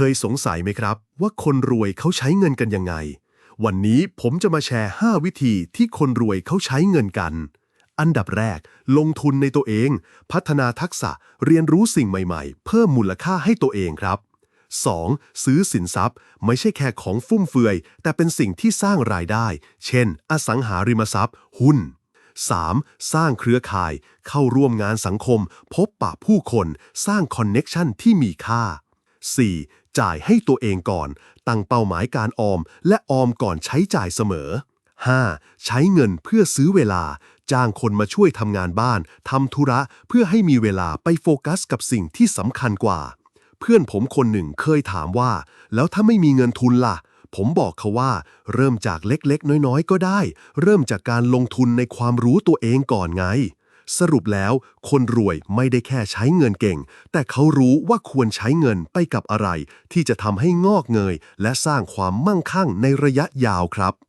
เคยสงสัยไหมครับ ว่าคนรวยเขาใช้เงินกันยังไง วันนี้ผมจะมาแชร์ 5 วิธีที่คนรวยเขาใช้เงินกัน อันดับแรก ลงทุนในตัวเอง พัฒนาทักษะเรียนรู้สิ่งใหม่ๆ เพิ่มมูลค่าให้ตัวเองครับ 2. ซื้อสินทรัพย์ ไม่ใช่แค่ของฟุ่มเฟือย แต่เป็นสิ่งที่สร้างรายได้ เช่น อสังหาริมทรัพย์ หุ้น 3. สร้างเครือข่าย เข้าร่วมงานสังคม พบปะผู้คน สร้างคอนเน็ชันที่มีค่า 4. จ่ายให้ตัวเองก่อน ตั้งเป้าหมายการออม และออมก่อนใช้จ่ายเสมอ 5. ใช้เงินเพื่อซื้อเวลา จ้างคนมาช่วยทำงานบ้านทำธุระเพื่อให้มีเวลาไปโฟกัสกับสิ่งที่สำคัญกว่า เพื่อนผมคนหนึ่งเคยถามว่า แล้วถ้าไม่มีเงินทุนล่ะ ผมบอกเขาว่า เริ่มจากเล็กๆ น้อยๆ ก็ได้ เริ่มจากการลงทุนในความรู้ตัวเองก่อนไง สรุปแล้วคนรวยไม่ได้แค่ใช้เงินเก่ง แต่เขารู้ว่าควรใช้เงินไปกับอะไร ที่จะทำให้งอกเงย และสร้างความมั่งคั่งในระยะยาวครับ